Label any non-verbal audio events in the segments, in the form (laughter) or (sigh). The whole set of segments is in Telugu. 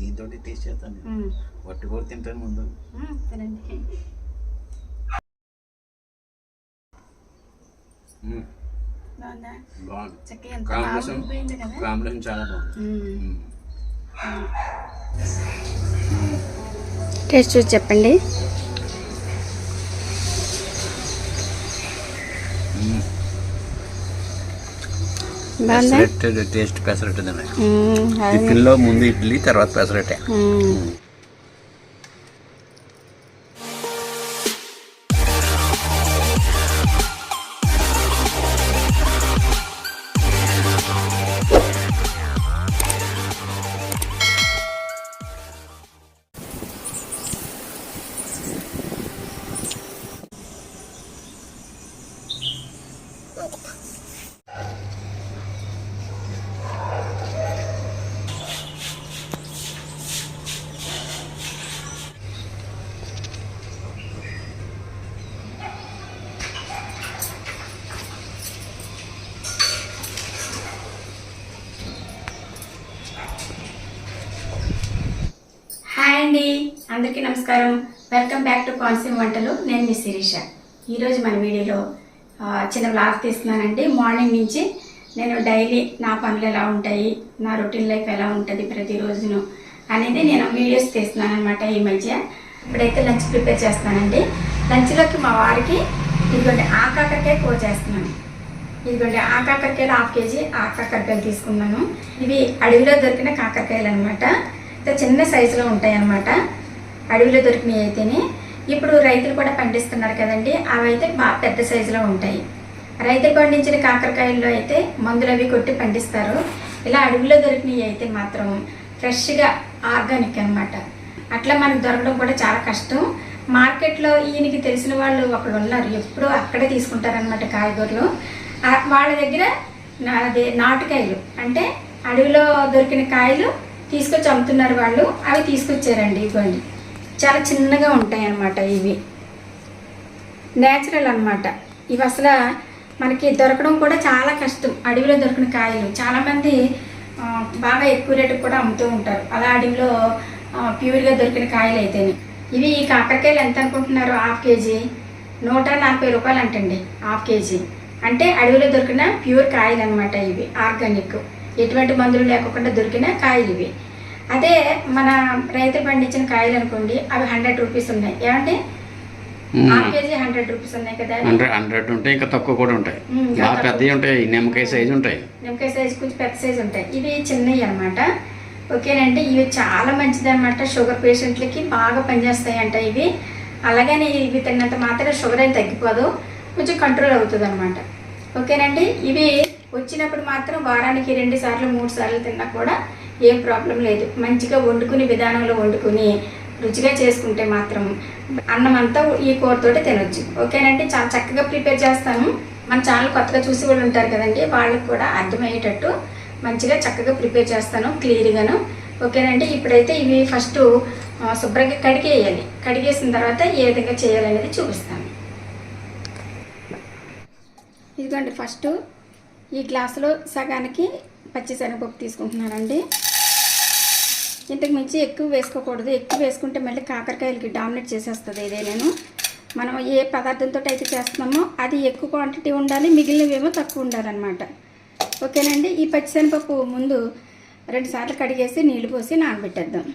దీంతో టేస్ట్ చేస్తాను నేను. వట్టి కూడా తింటాను ముందు. బాగుందా? కాంబినేషన్ చాలా బాగుంది. టేస్ట్ చూసి చెప్పండి. టేస్ట్ పెసరట్టు అది- టిఫిన్లో ముందు ఇడ్లీ తర్వాత పెసరట్టే. అందరికీ నమస్కారం. వెల్కమ్ బ్యాక్ టు కోనసీమ వంటలు. నేను మీ శిరీష. ఈరోజు మన వీడియోలో చిన్న బ్లాగ్ తీస్తున్నానండి. మార్నింగ్ నుంచి నేను డైలీ నా పనులు ఎలా ఉంటాయి నా రొటీన్ లైఫ్ ఎలా ఉంటుంది ప్రతిరోజును అనేది నేను వీడియోస్ తీస్తున్నాను అనమాట ఈ మధ్య. ఇప్పుడైతే లంచ్ ప్రిపేర్ చేస్తానండి. లంచ్లోకి మా వారికి ఇదిగోండి ఆ కాకరకాయ కూర చేస్తున్నాను. ఇదిగోండి ఆ కాకరకాయలు హాఫ్ కేజీ ఆ కాకరకాయలు తీసుకున్నాను. ఇవి అడవిలో దొరికిన కాకరకాయలు అనమాట చిన్న సైజులో ఉంటాయి అన్నమాట అడవిలో దొరికినవి అయితేనే ఇప్పుడు రైతులు కూడా పండిస్తున్నారు కదండి అవి అయితే బాగా పెద్ద సైజులో ఉంటాయి. రైతులు పండించిన కాకరకాయల్లో అయితే మందులు అవి కొట్టి పండిస్తారు. ఇలా అడవిలో దొరికినవి అయితే మాత్రం ఫ్రెష్గా ఆర్గానిక్ అనమాట అట్లా మనకు దొరకడం కూడా చాలా కష్టం. మార్కెట్లో ఈయనకి తెలిసిన వాళ్ళు ఒకళ్ళు ఉన్నారు ఎప్పుడూ అక్కడే తీసుకుంటారనమాట కాయగూరలు. ఆ- వాళ్ళ దగ్గర నా- అదే నాటుకాయలు అంటే అడవిలో దొరికిన కాయలు తీసుకొచ్చి అమ్ముతున్నారు వాళ్ళు అవి తీసుకొచ్చారండి ఇవ్వండి చాలా చిన్నగా ఉంటాయి అన్నమాట ఇవి. నేచురల్ అన్నమాట. ఇవి అసలు మనకి దొరకడం కూడా చాలా కష్టం. అడవిలో దొరికిన కాయలు. చాలామంది బాగా ఎక్కువ రేటుకి కూడా అమ్ముతూ ఉంటారు. అలా అడవిలో ప్యూర్గా దొరికిన కాయలు అయితేనే. ఇవి ఈ కాకరకాయలు ఎంత అనుకుంటున్నారు? Half KG? నూట నలభై రూపాయలు అంటండి. Half KG. అంటే అడవిలో దొరికిన ప్యూర్ కాయలు అనమాట ఇవి. ఆర్గానిక్. ఎటువంటి మందులు లేకుండా దొరికిన కాయలు ఇవి. అదే మన రైతులు పండించిన కాయలు అనుకోండి అవి హండ్రెడ్ రూపీస్ ఉన్నాయి. ఏమంటే హాఫ్ కేజీ హండ్రెడ్ రూపీస్ ఉన్నాయి కదా. హండ్రెడ్ హండ్రెడ్ ఉంటాయి ఇంకా తక్కువ కూడా ఉంటాయి. బాగా పెద్దవి ఉంటాయి నిమ్మకాయ సైజు ఉంటాయి. నిమ్మకాయ సైజ్ కొంచెం పెద్ద సైజ్ ఉంటాయి. ఇవి చిన్నవి అనమాట ఓకేనండి ఇవి చాలా మంచిది అనమాట షుగర్ పేషెంట్లకి బాగా పనిచేస్తాయి అంట ఇవి. అలాగని ఇవి తిన్నంత మాత్రం షుగర్ ఏం తగ్గిపోదు. కొంచెం కంట్రోల్ అవుతుంది అనమాట ఓకేనండి ఇవి వచ్చినప్పుడు మాత్రం వారానికి రెండు సార్లు మూడు సార్లు తిన్నా కూడా ఏం ప్రాబ్లం లేదు. మంచిగా వండుకుని విధానంలో వండుకుని రుచిగా చేసుకుంటే మాత్రం అన్నం అంతా ఈ కూరతోటి తినొచ్చు. ఓకేనండి? చాలా చక్కగా ప్రిపేర్ చేస్తాను. మన ఛానల్ కొత్తగా చూసి వాళ్ళు ఉంటారు కదండి వాళ్ళకి కూడా అర్థమయ్యేటట్టు మంచిగా చక్కగా ప్రిపేర్ చేస్తాను క్లియర్గాను. ఓకేనండి? ఇప్పుడైతే ఇవి ఫస్ట్ శుభ్రంగా కడిగేయాలి. కడిగేసిన తర్వాత ఏ విధంగా చేయాలనేది చూపిస్తాను. ఇదిగోండి ఫస్ట్ ఈ గ్లాసులో సగానికి పచ్చిశనగపప్పు తీసుకుంటున్నానండి. ఇంతకు మించి ఎక్కువ వేసుకోకూడదు. ఎక్కువ వేసుకుంటే మళ్ళీ కాకరకాయలకి డామినేట్ చేసేస్తుంది ఇదే నేను. మనం ఏ పదార్థంతో అయితే చేస్తున్నామో అది ఎక్కువ క్వాంటిటీ ఉండాలి మిగిలినవేమో తక్కువ ఉండాలన్నమాట. ఓకేనండి? ఈ పచ్చిశనగపప్పు ముందు రెండు సార్లు కడిగేసి నీళ్ళు పోసి నానబెట్టేద్దాం.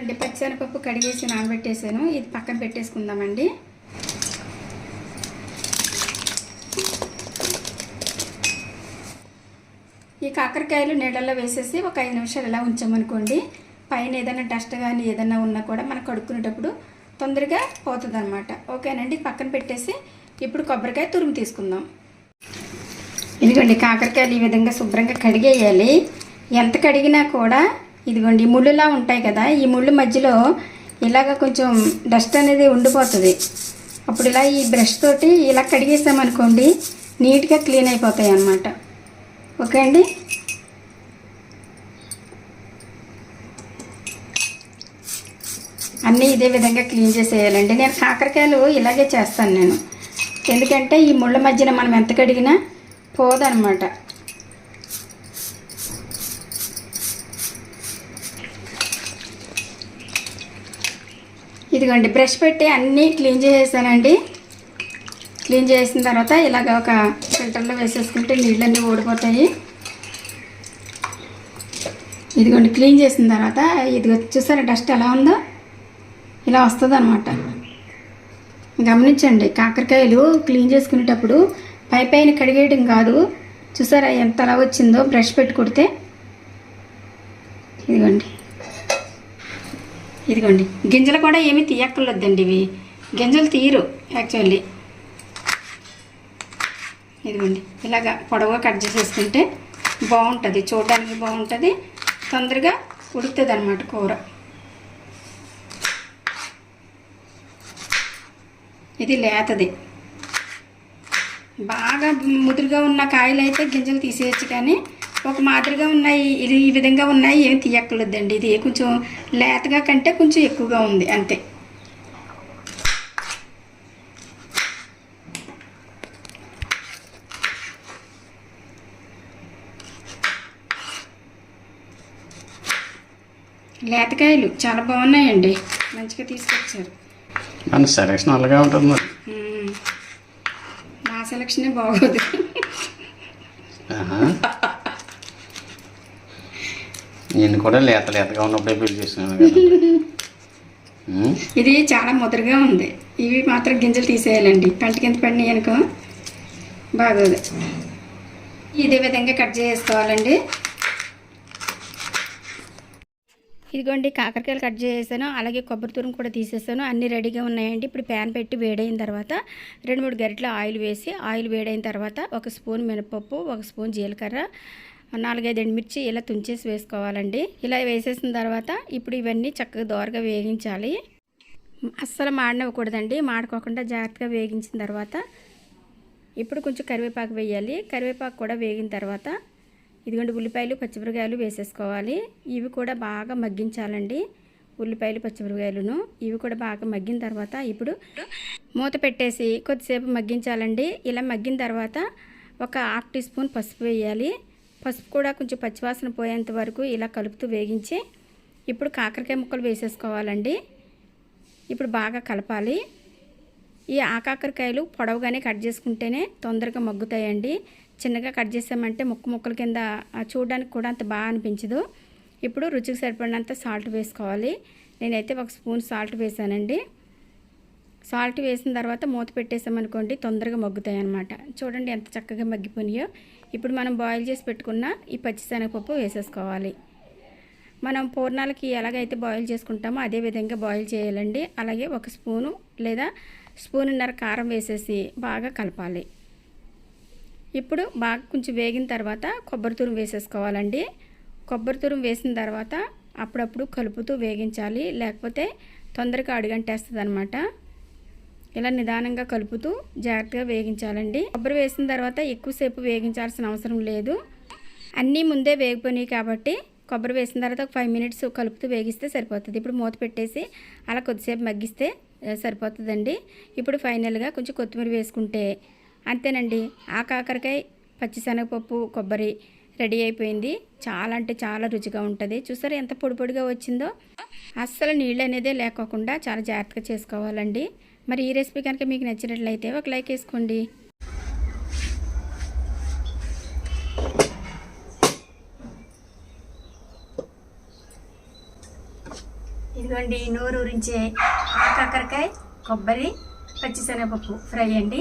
అంటే పచ్చిశనగపప్పు కడిగేసి నానబెట్టేసాను. ఇది పక్కన పెట్టేసుకుందామండి ఈ కాకరకాయలు నీళ్ళల్లో వేసేసి ఒక ఐదు నిమిషాలు ఇలా ఉంచామనుకోండి పైన ఏదైనా డస్ట్ కానీ ఏదైనా ఉన్నా కూడా మనం కడుక్కునేటప్పుడు తొందరగా పోతుంది అనమాట ఓకేనండి? పక్కన పెట్టేసి ఇప్పుడు కొబ్బరికాయ తురుము తీసుకుందాం. ఇదిగోండి కాకరకాయలు ఈ విధంగా శుభ్రంగా కడిగేయాలి. ఎంత కడిగినా కూడా ఇదిగోండి ముళ్ళులా ఉంటాయి కదా ఈ ముళ్ళు మధ్యలో ఇలాగ కొంచెం డస్ట్ అనేది ఉండిపోతుంది. అప్పుడు ఇలా ఈ బ్రష్ తోటి ఇలా కడిగేసామనుకోండి నీట్గా క్లీన్ అయిపోతాయి అన్నమాట ఓకే అండి. అన్నీ ఇదే విధంగా క్లీన్ చేసేయాలండి. నేను కాకరకాయలు ఇలాగే చేస్తాను నేను. ఎందుకంటే ఈ ముళ్ళ మధ్యన మనం ఎంత కడిగినా పోదనమాట. ఇదిగోండి బ్రష్ పెట్టి అన్నీ క్లీన్ చేసేసానండి. క్లీన్ చేసిన తర్వాత ఇలాగ ఒక ఫిల్టర్లో వేసేసుకుంటే నీళ్ళన్నీ ఓడిపోతాయి ఇదిగోండి క్లీన్ చేసిన తర్వాత ఇదిగో చూసారా డస్ట్ ఎలా ఉందో? ఇలా వస్తుంది అనమాట గమనించండి కాకరకాయలు క్లీన్ చేసుకునేటప్పుడు పై పైన కడిగేయడం కాదు. చూసారా ఎంత అలా వచ్చిందో బ్రష్ పెట్టి కొడితే. ఇదిగోండి. ఇదిగోండి గింజలు కూడా ఏమీ తీయక్కర్లేదండి ఇవి. గింజలు తీయరు యాక్చువల్లీ. ఇదిగోండి ఇలాగా పొడవుగా కట్ చేసేసుకుంటే బాగుంటుంది. చూడడానికి బాగుంటుంది. తొందరగా ఉడుకుతుంది అనమాట కూర. ఇది లేతది. బాగా ముదురుగా ఉన్న కాయలు అయితే గింజలు తీసేయచ్చు కానీ ఒక మాదిరిగా ఉన్నాయి ఇది ఈ విధంగా ఉన్నాయి ఏం తీయక్కర్లేదండి. ఇది కొంచెం లేతగా కంటే కొంచెం ఎక్కువగా ఉంది అంతే. లేతకాయలు చాలా బాగున్నాయండి. మంచిగా తీసుకొచ్చారు. మన సెలక్షన్ అలాగే ఉంటుంది మరి. నా సెలక్షనే బాగోదు. నేను కూడా లేత లేతగా ఉన్నప్పుడే పెళ్ళి ఉమ్, ఇది చాలా ముదరగా ఉంది. ఇవి మాత్రం గింజలు తీసేయాలండి. పంట కింద పడినాయి అనుకో బాగోదు. ఇదే విధంగా కట్ చేసుకోవాలండి ఇదిగోండి కాకరకాయలు కట్ చేసేసాను అలాగే కొబ్బరి తురుము కూడా తీసేసాను అన్నీ రెడీగా ఉన్నాయండి. ఇప్పుడు ప్యాన్ పెట్టి వేడైన తర్వాత రెండు మూడు గరిటెలు ఆయిల్ వేసి ఆయిల్ వేడైన తర్వాత ఒక స్పూన్ మినపప్పు ఒక స్పూన్ జీలకర్ర నాలుగైదు ఎండుమిర్చి ఇలా తుంచేసి వేసుకోవాలండి. ఇలా వేసేసిన తర్వాత ఇప్పుడు ఇవన్నీ చక్కగా దోరగా వేగించాలి. అస్సలు మాడనివ్వకూడదండి మాడుకోకుండా జాగ్రత్తగా వేగించిన తర్వాత ఇప్పుడు కొంచెం కరివేపాకు వేయాలి. కరివేపాకు కూడా వేగిన తర్వాత ఇదిగోండి ఉల్లిపాయలు పచ్చిమిరకాయలు వేసేసుకోవాలి. ఇవి కూడా బాగా మగ్గించాలండి ఉల్లిపాయలు పచ్చిమిరకాయలను ఇవి కూడా బాగా మగ్గిన తర్వాత ఇప్పుడు మూత పెట్టేసి కొద్దిసేపు మగ్గించాలండి. ఇలా మగ్గిన తర్వాత ఒక హాఫ్ టీ స్పూన్ పసుపు వేయాలి. పసుపు కూడా కొంచెం పచ్చివాసన పోయేంత వరకు ఇలా కలుపుతూ వేగించి ఇప్పుడు కాకరకాయ ముక్కలు వేసేసుకోవాలండి. ఇప్పుడు బాగా కలపాలి. ఈ ఆకాకరకాయలు పొడవుగానే కట్ చేసుకుంటేనే తొందరగా మగ్గుతాయండి. చిన్నగా కట్ చేసామంటే ముక్క ముక్కల కింద చూడడానికి కూడా అంత బాగా అనిపించదు. ఇప్పుడు రుచికి సరిపడినంత సాల్ట్ వేసుకోవాలి. నేనైతే ఒక స్పూన్ సాల్ట్ వేసానండి. సాల్ట్ వేసిన తర్వాత మూత పెట్టేసామనుకోండి తొందరగా మగ్గుతాయి అన్నమాట చూడండి ఎంత చక్కగా మగ్గిపోయినాయో. ఇప్పుడు మనం బాయిల్ చేసి పెట్టుకున్న ఈ పచ్చిశనగపప్పు వేసేసుకోవాలి. మనం పూర్ణాలకి ఎలాగైతే బాయిల్ చేసుకుంటామో అదే విధంగా బాయిల్ చేయాలండి. అలాగే ఒక స్పూను లేదా స్పూన్నర కారం వేసేసి బాగా కలపాలి. ఇప్పుడు బాగా కొంచెం వేగిన తర్వాత కొబ్బరి తురుము వేసేసుకోవాలండి. కొబ్బరి తురుము వేసిన తర్వాత అప్పుడప్పుడు కలుపుతూ వేగించాలి. లేకపోతే తొందరగా అడుగంటేస్తుంది అనమాట ఇలా నిదానంగా కలుపుతూ జాగ్రత్తగా వేగించాలండి. కొబ్బరి వేసిన తర్వాత ఎక్కువసేపు వేగించాల్సిన అవసరం లేదు. అన్నీ ముందే వేగిపోయినాయి కాబట్టి కొబ్బరి వేసిన తర్వాత ఒక ఫైవ్ మినిట్స్ కలుపుతూ వేగిస్తే సరిపోతుంది. ఇప్పుడు మూత పెట్టేసి అలా కొద్దిసేపు మగ్గిస్తే సరిపోతుందండి. ఇప్పుడు ఫైనల్గా కొంచెం కొత్తిమీర వేసుకుంటే అంతేనండి. ఆ కాకరకాయ పచ్చిశనగపప్పు కొబ్బరి రెడీ అయిపోయింది. చాలా అంటే చాలా రుచిగా ఉంటుంది. చూసారా ఎంత పొడి పొడిగా వచ్చిందో? అస్సలు నీళ్ళు అనేది లేకోకుండా చాలా జాగ్రత్తగా చేసుకోవాలండి. మరి ఈ రెసిపీ కనుక మీకు నచ్చినట్లయితే ఒక లైక్ వేసుకోండి. ఇదిగోండి నోరు ఊరించే ఆ కాకరకాయ కొబ్బరి పచ్చిశనగపప్పు ఫ్రై అండి.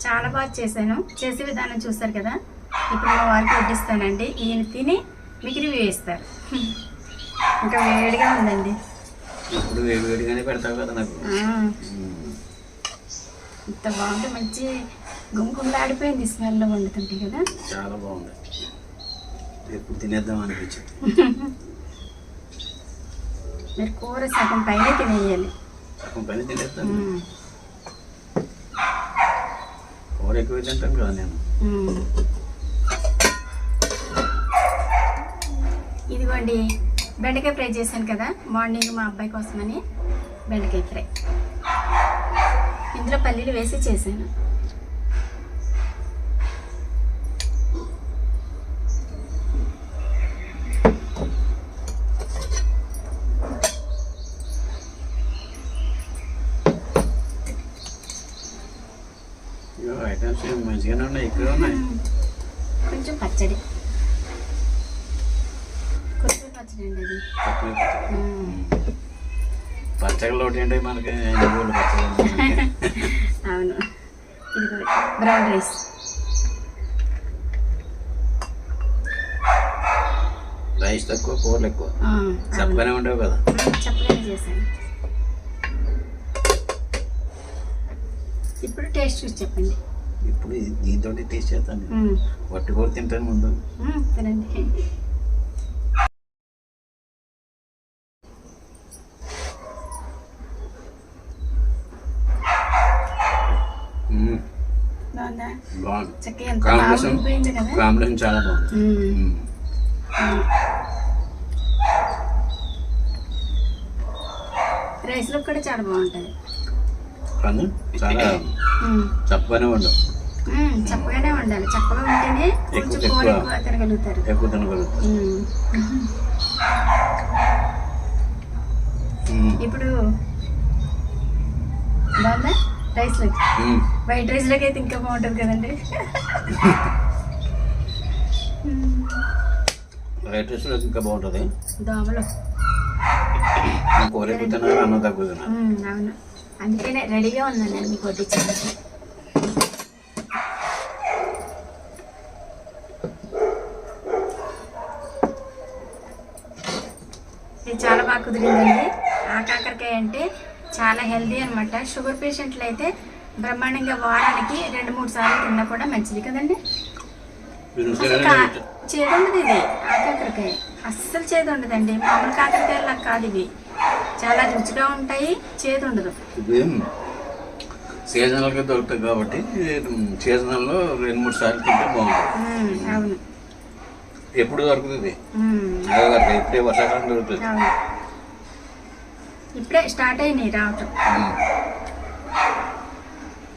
చాలా బాగా చేశాను. చేసే విధానం చూస్తారు కదా? ఇప్పుడు మా వారికి వడ్డిస్తానండి. ఈయన తిని మీకు రివ్యూ ఇస్తారు ఇంకా వేడిగా ఉందండి. ఇప్పుడు వేడి వేడిగానే పెడతావు కదా నాకు. ఆ, ఇంత బాగుంది. మంచి గుమ్గుమ్లాడిపోయింది స్మెల్ వండుతుంటే కదా? చాలా బాగుంది. తినేద్దాం అనిపించింది. (laughs) మీరు కూర సగం పైన తినేయాలి. సగం పని తినేస్తాను. ఉమ్, కూర ఎక్కువ తింటాను కదా నేను. ఇదిగోండి బెండకాయ ఫ్రై చేశాను కదా మార్నింగ్ మా అబ్బాయి కోసమని బెండకాయ ఫ్రై. ఇందులో పల్లీలు వేసి చేశాను. మంచిగానే ఉన్నాయి ఇక్కడ ఉన్నాయి? కొంచెం పచ్చడి. కొత్తిమీర పచ్చడి అండి అది. ఒకటి ఏంటి మనకి. (laughs) అవును. ఇది బ్రౌన్ రైస్. రైస్ తక్కువ కూరలు ఎక్కువ. చప్పగానే ఉండవు కదా? మ్మ్, చెప్పలేని చేశాను ఇప్పుడు టేస్ట్ చూసి చెప్పండి. ఇప్పుడు దీంతో టేస్ట్ చేస్తాను. వట్టి కూర తింటాను ముందు. తినండి. కాంబినేషన్ చాలా బాగుంది. రైస్లో కూడా చాలా బాగుంటుంది. కానీ చాలా మ్మ్. చప్పగానే ఉండవు చప్పగానే ఉండాలి చప్పగా ఉంటేనే కొంచెం ఎక్కువ- తినగలుగుతారు. ఎక్కువ. ఇప్పుడు బాగుందా? మ్మ్. వైట్ రైస్లోకి అయితే ఇంకా బాగుంటుంది కదండి. రైట్ రైస్లో ఇంకా బాగుంటుంది. దోమలు. కూర ఎక్కువ అన్నం అవును. అందుకనే రెడీగా నేను మీకు వడ్డించడానికి. ఇది చాలా బాగా కుదిరిందండి. ఆ కాకరకాయ అంటే చాలా హెల్దీ అనమాట షుగర్ పేషెంట్లు అయితే బ్రహ్మాండంగా వారానికి రెండు మూడు సార్లు తిన్నా కూడా మంచిది కదండి. అసలు కా- చేదు ఉండదు ఇది ఆ కాకరకాయ. అస్సలు చేదు ఉండదండి మామూలు కాకరకాయలా కాదు ఇవి చాలా రుచిగా ఉంటాయి చేదు ఉండదు సీజనల్గా దొరుకుతుంది కాబట్టి సీజనల్లో రెండు మూడు సార్లు తింటే బాగుంటుంది. అవును. ఎప్పుడు దొరుకుతుంది దొరకదు ఇప్పుడే వర్షాకాలం దొరుకుతుంది. ఇప్పుడే స్టార్ట్ అయినాయి రావటం. మ్మ్.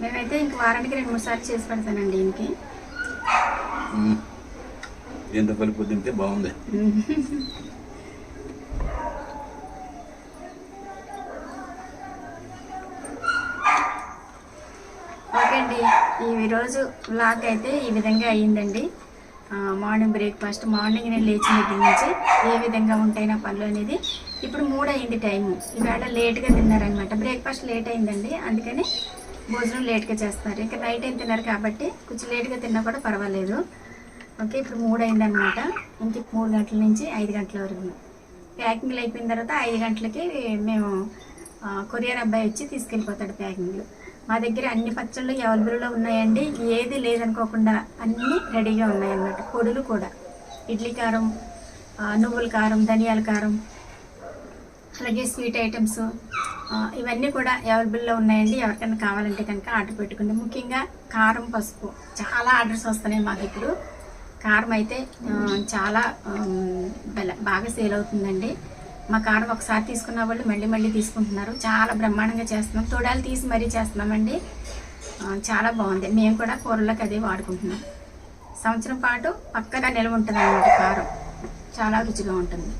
మేమైతే ఇంక వారానికి రెండు మూడు సార్లు చేసి పెడతానండి ఇంకి. దీంతో కలిపి తింటే బాగుంది. ఓకే అండి. ఈ రోజు వ్లాగ్ అయితే ఈ విధంగా అయ్యిందండి. మార్నింగ్ బ్రేక్ఫాస్ట్ మార్నింగ్ నేను లేచిన దగ్గర నుంచి ఏ విధంగా ఉంటాయి నా పనులు అనేది ఇప్పుడు మూడు అయింది టైము ఈవేళ లేట్గా తిన్నారనమాట బ్రేక్ఫాస్ట్ లేట్ అయిందండి. అందుకని భోజనం లేట్గా చేస్తారు ఇంకా నైట్ ఏం తిన్నారు కాబట్టి కొంచెం లేట్గా తిన్నా కూడా పర్వాలేదు. ఓకే ఇప్పుడు మూడు అయిందనమాట ఇంక మూడు గంటల నుంచి ఐదు గంటల వరకు ప్యాకింగ్లు అయిపోయిన తర్వాత ఐదు గంటలకి మేము కొరియర్ అబ్బాయి వచ్చి తీసుకెళ్ళిపోతాడు ప్యాకింగ్లు మా దగ్గర అన్ని పచ్చళ్ళు అవైలబుల్లో ఉన్నాయండి. ఏది లేదనుకోకుండా అన్నీ రెడీగా ఉన్నాయన్నమాట. పొడులు కూడా. ఇడ్లీ కారం నువ్వుల కారం ధనియాల కారం అలాగే స్వీట్ ఐటమ్స్ ఇవన్నీ కూడా అవైలబుల్లో ఉన్నాయండి. ఎవరికైనా కావాలంటే కనుక ఆర్డర్ పెట్టుకుంటే ముఖ్యంగా కారం పసుపు. చాలా ఆర్డర్స్ వస్తున్నాయి మాకు ఇప్పుడు. కారం అయితే చాలా బాగా సేల్ అవుతుందండి. మా కారం ఒకసారి తీసుకున్న వాళ్ళు మళ్ళీ మళ్ళీ తీసుకుంటున్నారు. చాలా బ్రహ్మాండంగా చేస్తున్నాం. తొడాలు తీసి మరీ చేస్తున్నామండి. చాలా బాగుంది. మేము కూడా కూరలకు అదే వాడుకుంటున్నాం. సంవత్సరం పాటు పక్కగా నిల్వ ఉంటుంది అన్నమాట కారం. చాలా రుచిగా ఉంటుంది.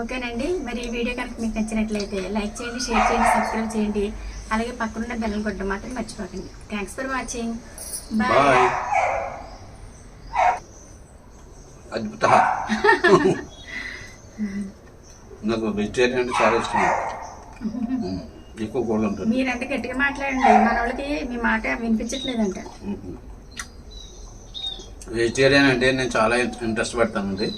ఓకేనండి. మరి ఈ వీడియో కనుక మీకు నచ్చినట్లయితే లైక్ చేయండి షేర్ చేయండి సబ్స్క్రైబ్ చేయండి. అలాగే పక్కనున్న బెల్లం కొట్టడం మాత్రం మర్చిపోకండి. Thanks for watching bye bye అద్భుత. (laughs) నాకు వెజిటేరియన్ అంటే చాలా ఇష్టం. ఎక్కువ కూరలు ఉంటుంది. మీరంటే గట్టిగా మాట్లాడండి. మన వాళ్ళకి మీ మాట వినిపించట్లేదంట. వెజిటేరియన్ అంటే నేను చాలా ఇంట్రెస్ట్ పడతానండి.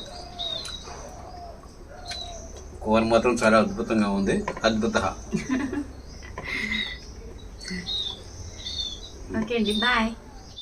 కూర మాత్రం చాలా అద్భుతంగా ఉంది. అద్భుత ఓకే అండి. బాయ్.